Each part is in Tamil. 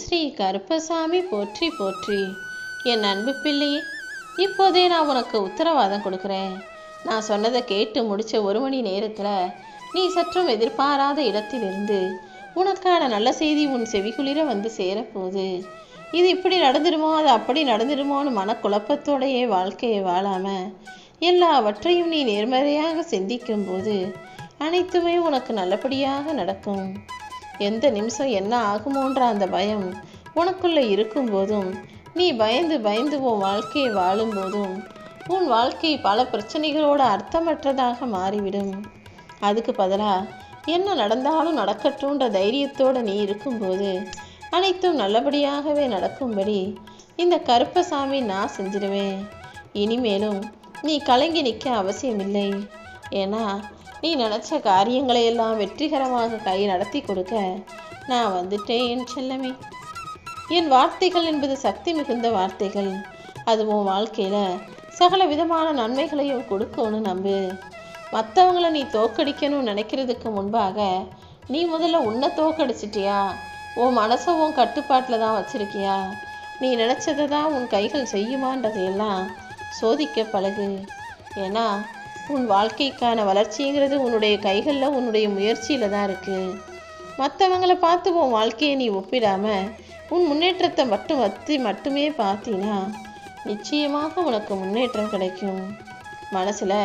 ஸ்ரீ கருப்பசாமி போற்றி போற்றி. என் அன்பு பிள்ளையே இப்போதே நான் உனக்கு உத்தரவாதம் கொடுக்குறேன். நான் சொன்னதை கேட்டு முடிச்ச ஒரு மணி நேரத்தில் நீ சற்றும் எதிர்பாராத இடத்திலிருந்து உனக்கான நல்ல செய்தி உன் செவிகுளிர வந்து சேரப்போகுது. இது இப்படி நடந்துடுமோ அது அப்படி நடந்துடுமோன்னு மனக்குழப்பத்தோடையே வாழ்க்கையை வாழாம எல்லாவற்றையும் நீ நேர்மறையாக சிந்திக்கும் போது அனைத்துமே உனக்கு நல்லபடியாக நடக்கும். எந்த நிமிஷம் என்ன ஆகுமோன்ற அந்த பயம் உனக்குள்ளே இருக்கும்போதும் நீ பயந்து பயந்து உன் வாழ்க்கையை வாழும்போதும் உன் வாழ்க்கை பல பிரச்சனைகளோட அர்த்தமற்றதாக மாறிவிடும். அதுக்கு பதிலாக என்ன நடந்தாலும் நடக்கட்டும்ன்ற தைரியத்தோடு நீ இருக்கும்போது அனைத்தும் நல்லபடியாகவே நடக்கும்படி இந்த கருப்பசாமி நான் செஞ்சிடுவேன் இனிமேலும் நீ கலங்கி நிற்க அவசியமில்லை. ஏன்னா நீ நினச்ச காரியங்களை எல்லாம் வெற்றிகரமாக கை நடத்தி கொடுக்க நான் வந்துட்டேன் என் செல்லமே. என் வார்த்தைகள் என்பது சக்தி மிகுந்த வார்த்தைகள். அது உன் வாழ்க்கையில் சகல விதமான நன்மைகளையும் கொடுக்கும்னு நம்பு. மற்றவங்கள நீ தோக்கடிக்கணும்னு நினைக்கிறதுக்கு முன்பாக நீ முதல்ல உன்னை தோக்கடிச்சிட்டியா? உன் மனசை உன் கட்டுப்பாட்டில் தான் வச்சிருக்கியா? நீ நினச்சதை தான் உன் கைகள் செய்யுமான்றதையெல்லாம் சோதிக்க பழகு. ஏன்னா உன் வாழ்க்கைக்கான வளர்ச்சிங்கிறது உன்னுடைய கைகளில் உன்னுடைய முயற்சியில் தான் இருக்குது மற்றவங்களை பார்த்து உன் வாழ்க்கையை நீ ஒப்பிடாமல் உன் முன்னேற்றத்தை மட்டும் வத்தி மட்டுமே பார்த்தீங்கன்னா நிச்சயமாக உனக்கு முன்னேற்றம் கிடைக்கும். மனசில்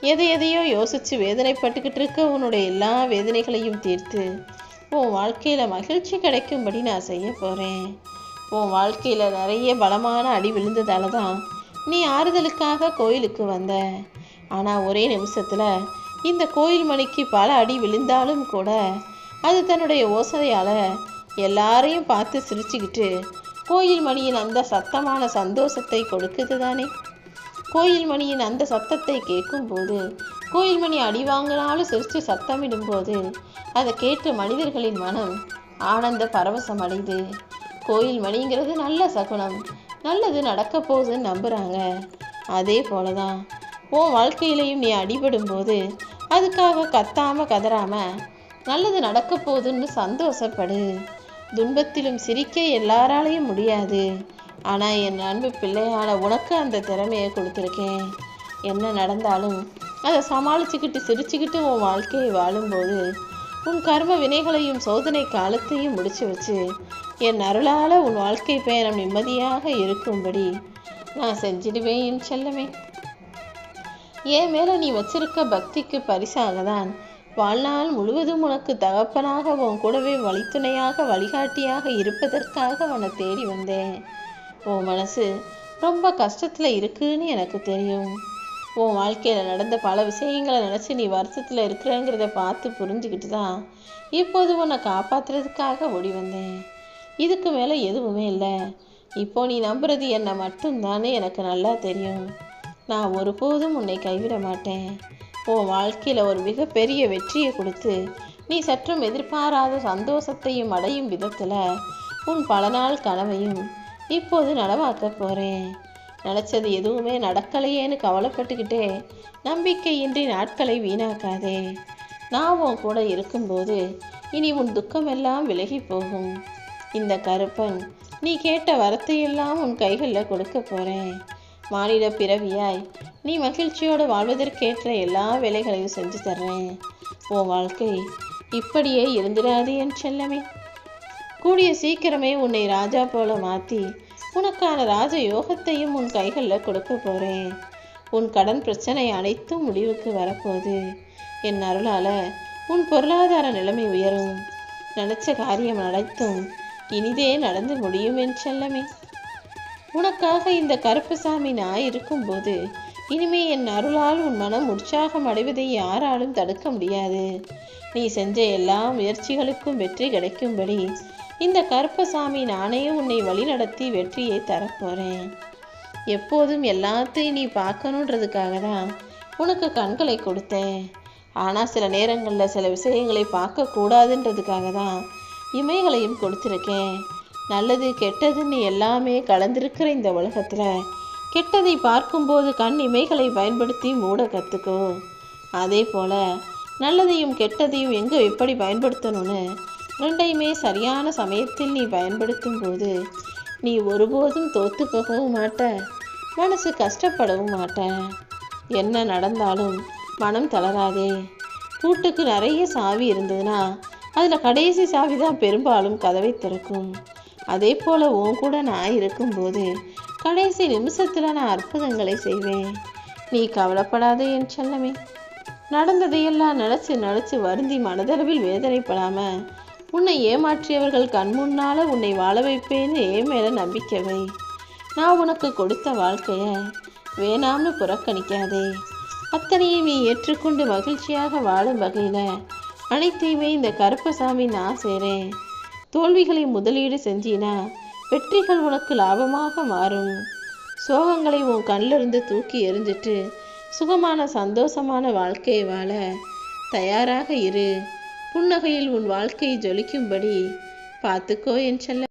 எதை எதையோ யோசித்து வேதனைப்பட்டுக்கிட்டு இருக்க உன்னுடைய எல்லா வேதனைகளையும் தீர்த்து உன் வாழ்க்கையில் மகிழ்ச்சி கிடைக்கும்படி நான் செய்ய போகிறேன் உன் வாழ்க்கையில் நிறைய பலமான அடி விழுந்ததால தான் நீ ஆறுதலுக்காக கோயிலுக்கு வந்த. ஆனால் ஒரே நிமிஷத்தில் இந்த கோயில் மணிக்கு பல அடி விழுந்தாலும் கூட அது தன்னுடைய ஓசையால் எல்லாரையும் பார்த்து சிரிச்சுக்கிட்டு கோயில் மணியின் அந்த சத்தமான சந்தோஷத்தை கொடுக்குது தானே? கோயில் மணியின் அந்த சத்தத்தை கேட்கும்போது கோயில் மணி அடி வாங்கினாலும் சிரித்து சத்தமிடும்போது அதை கேட்டு மனிதர்களின் மனம் ஆனந்த பரவசம் அடையுது. கோயில் மணிங்கிறது நல்ல சகுனம் நல்லது நடக்க போகுதுன்னு நம்புகிறாங்க அதே போல தான் உன் வாழ்க்கையிலையும் நீ அடிபடும் போது அதுக்காக கத்தாம கதறாம நல்லது நடக்க போகுதுன்னு சந்தோஷப்படு. துன்பத்திலும் சிரிக்க எல்லாராலையும் முடியாது. ஆனால் என் அன்பு பிள்ளையான உனக்கு அந்த திறமையை கொடுத்துருக்கேன். என்ன நடந்தாலும் அதை சமாளிச்சுக்கிட்டு சிரிச்சுக்கிட்டு உன் வாழ்க்கையை வாழும்போது உன் கர்ம வினைகளையும் சோதனை காலத்தையும் முடிச்சு வச்சு என் அருளால் உன் வாழ்க்கை பயணம் நிம்மதியாக இருக்கும்படி நான் செஞ்சிடுவேன் என் செல்லமே. என் மேலே நீ வச்சிருக்க பக்திக்கு பரிசாக தான் வாழ்நாள் முழுவதும் உனக்கு தகப்பனாக உன் கூடவே வழித்துணையாக வழிகாட்டியாக இருப்பதற்காக உன்னை தேடி வந்தேன். உன் மனசு ரொம்ப கஷ்டத்தில் இருக்குன்னு எனக்கு தெரியும். உன் வாழ்க்கையில் நடந்த பல விஷயங்களை நினச்சி நீ வருத்தத்தில் இருக்கிறேங்கிறத பார்த்து புரிஞ்சுக்கிட்டு தான் இப்போது உன்னை காப்பாற்றுறதுக்காக ஓடி வந்தேன். இதுக்கு மேலே எதுவுமே இல்லை. இப்போ நீ நம்புறது என்னை மட்டும்தானே எனக்கு நல்லா தெரியும். நான் ஒருபோதும் உன்னை கைவிட மாட்டேன். உன் வாழ்க்கையில் ஒரு மிகப்பெரிய வெற்றியை கொடுத்து நீ சற்றும் எதிர்பாராத சந்தோஷத்தையும் அடையும் விதத்தில் உன் பல நாள் கனவையும் இப்போது நனவாக்க போகிறேன் நினச்சது எதுவுமே நடக்கலையேன்னு கவலைப்பட்டுக்கிட்டே நம்பிக்கையின்றி நாட்களை வீணாக்காதே. நான் உன் கூட இருக்கும்போது இனி உன் துக்கமெல்லாம் விலகி போகும். இந்த கருப்பன் நீ கேட்ட வரத்தையெல்லாம் உன் கைகளில் கொடுக்க போகிறேன் மானிட பிறவியாய். நீ மகிழ்ச்சியோடு வாழ்வதற்கேற்ற எல்லா வேலைகளையும் செஞ்சு தர்றேன். உன் வாழ்க்கை இப்படியே இருந்திராது என் செல்லமே. கூடிய சீக்கிரமே உன்னை ராஜா போல மாற்றி உனக்கான ராஜ யோகத்தையும் உன் கைகளில் கொடுக்க போகிறேன் உன் கடன் பிரச்சனை அனைத்தும் முடிவுக்கு வரப்போகுது. என் அருளால் உன் பொருளாதார நிலைமை உயரும். நினச்ச காரியம் அனைத்தும் இனிதே நடந்து முடியும் என் செல்லமே. உனக்காக இந்த கருப்புசாமி நான் இருக்கும்போது இனிமே என் அருளால் உன் மனம் உற்சாகம் அடைவதை யாராலும் தடுக்க முடியாது. நீ செஞ்ச எல்லா முயற்சிகளுக்கும் வெற்றி கிடைக்கும்படி இந்த கருப்பசாமி நானே உன்னை வழிநடத்தி வெற்றியை தரப்போறேன் எப்போதும் எல்லாத்தையும் நீ பார்க்கணுன்றதுக்காக தான் உனக்கு கண்களை கொடுத்தேன். ஆனால் சில நேரங்களில் சில விஷயங்களை பார்க்கக்கூடாதுன்றதுக்காக தான் இமைகளையும் கொடுத்துருக்கேன். நல்லது கெட்டதுன்னு எல்லாமே கலந்திருக்கிற இந்த உலகத்தில் கெட்டதை பார்க்கும்போது கண் இமைகளை பயன்படுத்தி மூட கற்றுக்கும் அதே போல் நல்லதையும் கெட்டதையும் எங்கே எப்படி பயன்படுத்தணும்னு ரெண்டையுமே சரியான சமயத்தில் நீ பயன்படுத்தும் போது நீ ஒருபோதும் தோத்து போகவும் மாட்ட மனசு கஷ்டப்படவும் மாட்ட. என்ன நடந்தாலும் மனம் தளராதே. கூட்டுக்கு நிறைய சாவி இருந்ததுன்னா அதில் கடைசி சாவி தான் பெரும்பாலும் கதவை திறக்கும். அதே போல் உன் கூட நான் இருக்கும்போது கடைசி நிமிஷத்தில் நான் அற்புதங்களை செய்வேன். நீ கவலைப்படாதே என் செல்லமே. நடந்ததையெல்லாம் நினச்சி நினச்சி வருந்தி மனதளவில் வேதனைப்படாம உன்னை ஏமாற்றியவர்கள் கண் முன்னால உன்னை வாழ வைப்பேன்னு ஏன் மேல நம்பிக்கவை. நான் உனக்கு கொடுத்த வாழ்க்கைய வேணாம்னு புறக்கணிக்காதே. அத்தனையும் நீ ஏற்றுக்கொண்டு மகிழ்ச்சியாக வாழும் வகையில அனைத்தையுமே இந்த கருப்பசாமி நான் செய்கிறேன் தோல்விகளை முதலீடு செஞ்சினா வெற்றிகள் உனக்கு லாபமாக மாறும். சோகங்களை உன் கண்ணிலிருந்து தூக்கி எறிஞ்சிட்டு சுகமான சந்தோஷமான வாழ்க்கையை வாழ தயாராக இரு. புன்னகையில் உன் வாழ்க்கையை ஜொலிக்கும்படி பார்த்துக்கோ என் செல்ல.